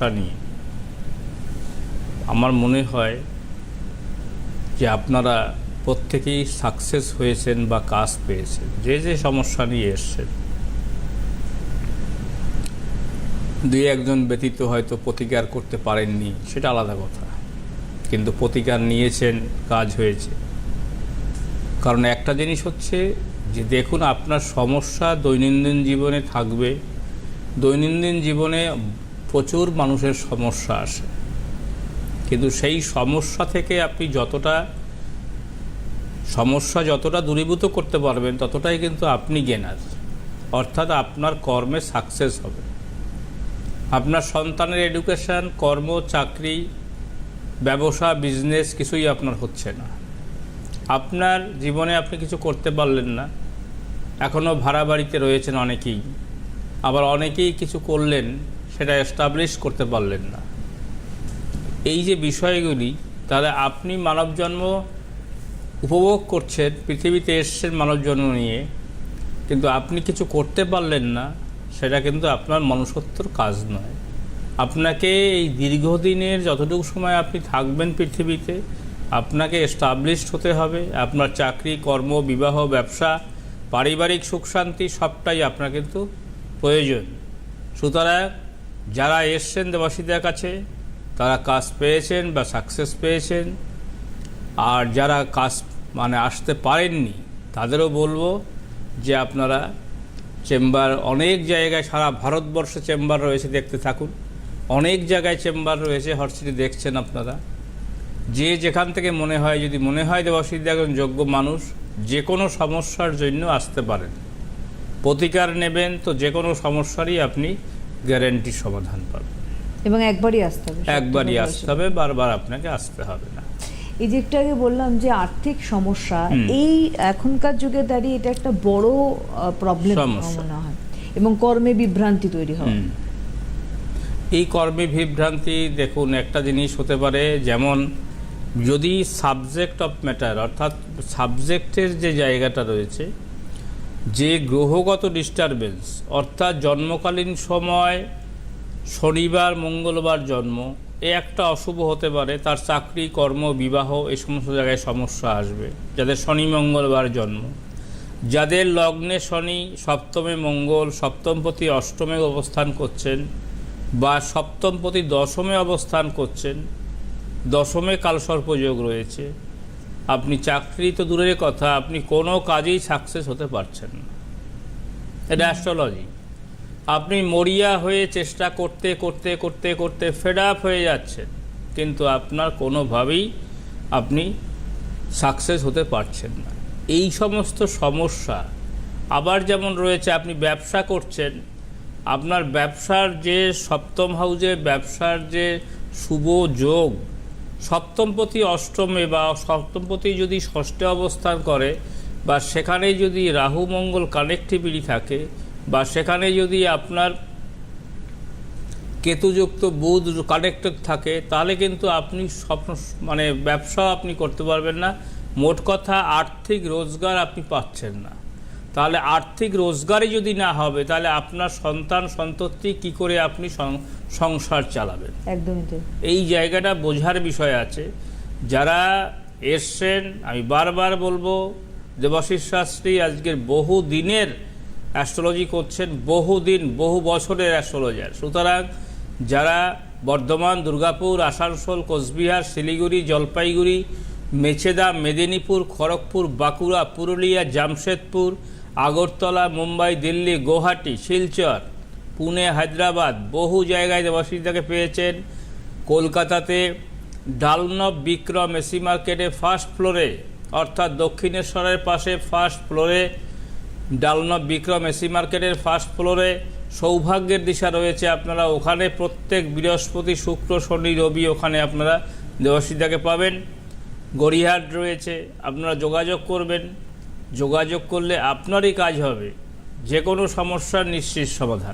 সমস্যা নিয়ে। আমার মনে হয় যে আপনারা প্রত্যেকেই সাকসেস হয়েছেন বা কাজ পেয়েছেন, যে যে সমস্যা নিয়ে এসছেন। দুই একজন ব্যতীত হয়তো প্রতিকার করতে পারেননি, সেটা আলাদা কথা। কিন্তু প্রতিকার নিয়েছেন, কাজ হয়েছে। কারণ একটা জিনিস হচ্ছে যে দেখুন আপনার সমস্যা দৈনন্দিন জীবনে থাকবে। দৈনন্দিন জীবনে প্রচুর মানুষের সমস্যা আসে। কিন্তু সেই সমস্যা থেকে আপনি যতটা সমস্যা যতটা দূরীভূত করতে পারবেন, ততটাই কিন্তু আপনি গেনার অর্থাৎ আপনার কর্মে সাকসেস হবে। আপনার সন্তানের এডুকেশন কর্ম, চাকরি, ব্যবসা বিজনেস কিছুই আপনার হচ্ছে না। আপনার জীবনে আপনি কিছু করতে পারলেন না। এখনও ভাড়া বাড়িতে রয়েছেন অনেকেই। আবার অনেকেই কিছু করলেন সেটা এস্টাবলিশ করতে পারলেন না। এই যে বিষয়গুলি, তাহলে আপনি মানব জন্ম উপভোগ করছেন, পৃথিবীতে এসছেন মানব জন্ম নিয়ে, কিন্তু আপনি কিছু করতে পারলেন না, সেটা কিন্তু আপনার মনুষ্যত্বর কাজ নয়। আপনাকে এই দীর্ঘদিনের যতটুকু সময় আপনি থাকবেন পৃথিবীতে, আপনাকে এস্টাবলিশড হতে হবে, আপনার চাকরি, কর্ম, বিবাহ, ব্যবসা, পারিবারিক সুখ শান্তি সবটাই আপনার কিন্তু প্রয়োজন। সুতরাং যারা এসছেন দেবাসীদের কাছে, তারা কাজ পেয়েছেন বা সাকসেস পেয়েছেন। আর যারা কাজ মানে আসতে পারেননি, তাদেরও বলব যে আপনারা চেম্বার, অনেক জায়গায় সারা ভারতবর্ষে চেম্বার রয়েছে, দেখতে থাকুন। অনেক জায়গায় চেম্বার রয়েছে হটসিটি দেখছেন আপনারা। যে যেখান থেকে মনে হয়, যদি মনে হয় দেবাসীদি একজন যোগ্য মানুষ, যে কোনো সমস্যার জন্য আসতে পারেন। প্রতিকার নেবেন, তো যে কোনো সমস্যারই আপনি গ্যারেন্টি সমাধান পাবেন এবং একবারই আসতে হবে একবারই আসতে হবে বারবার আপনাকে আসতে হবে না। এই যে একটু আগে বললাম যে আর্থিক সমস্যা এই এখনকার যুগে দাঁড়িয়ে এটা একটা বড় প্রবলেম মনে হয়। এবং কর্মে বিভ্রান্তি তৈরি হয়। এই কর্মে বিভ্রান্তি দেখুন একটা জিনিস হতে পারে যেমন যদি সাবজেক্ট অফ ম্যাটার অর্থাৎ সাবজেক্টের যে জায়গাটা রয়েছে যে গ্রহগত ডিস্টারবেন্স অর্থাৎ জন্মকালীন সময়, শনিবার, মঙ্গলবার জন্ম, এ একটা অশুভ হতে পারে। তার চাকরি, কর্ম, বিবাহ এই সমস্ত জায়গায় সমস্যা আসবে। যাদের শনি, মঙ্গলবার জন্ম। যাদের লগ্নে শনি, সপ্তমে মঙ্গল সপ্তমপতি অষ্টমে অবস্থান করছেন বা সপ্তমপতি দশমে অবস্থান করছেন, দশমে কালসর্পযোগ রয়েছে। আপনি চাকরি তো দূরের কথা, আপনি কোনো কাজেই সাকসেস হতে পারছেন না। এটা অ্যাস্ট্রোলজি আপনি মরিয়া হয়ে চেষ্টা করতে করতে করতে করতে ফেড আপ হয়ে যাচ্ছেন, কিন্তু আপনার কোনোভাবেই আপনি সাকসেস হতে পারছেন না। এই সমস্ত সমস্যা আবার যেমন রয়েছে, আপনি ব্যবসা করছেন, আপনার ব্যবসার যে সপ্তম হাউজে ব্যবসার যে শুভ যোগ সপ্তমপতি অষ্টমে বা সপ্তমপতি যদি ষষ্ঠে অবস্থান করে, বা সেখানে যদি রাহু মঙ্গল কানেক্টিভিটি থাকে, বা সেখানে যদি আপনার কেতুযুক্ত বুধ কানেক্টেড থাকে, তাহলে কিন্তু আপনি স্বপ্ন মানে ব্যবসা আপনি করতে পারবেন না। মোট কথা আর্থিক রোজগার আপনি পাচ্ছেন না। তাহলে আর্থিক রোজগারই যদি না হবে তাহলে আপনার সন্তান সন্ততি কি করে আপনি সংসার চালাবেন? একদমই এই জায়গাটা বোঝার বিষয় আছে। যারা এসছেন আমি বারবার বলব দেবাশিস শাস্ত্রী আজকের বহু দিনের অ্যাস্ট্রোলজি করছেন বহু দিন বহু বছরের অ্যাস্ট্রোলজার। সুতরাং যারা বর্ধমান দুর্গাপুর আসানসোল কোচবিহার শিলিগুড়ি জলপাইগুড়ি মেছেদা মেদিনীপুর খড়গপুর বাঁকুড়া পুরুলিয়া জামশেদপুর আগরতলা, মুম্বাই, দিল্লি, গুয়াহাটি, শিলচর, পুনে, হায়দ্রাবাদ বহু জায়গায় দেবাশিসদাকে পেয়েছেন। কলকাতাতে ডালনব বিক্রম এসি মার্কেটে ফার্স্ট ফ্লোরে, অর্থাৎ দক্ষিণেশ্বরের পাশে ফার্স্ট ফ্লোরে, ডালনব বিক্রম এসি মার্কেটের ফার্স্ট ফ্লোরে সৌভাগ্যের দিশা রয়েছে আপনারা। ওখানে প্রত্যেক বৃহস্পতি, শুক্র, শনি, রবি ওখানে আপনারা দেবাশিদাকে পাবেন। গড়িয়াহাট রয়েছে, আপনারা যোগাযোগ করবেন। যোগাযোগ করলে আপনারই কাজ হবে। যে কোনো সমস্যার নিশ্চিত সমাধান।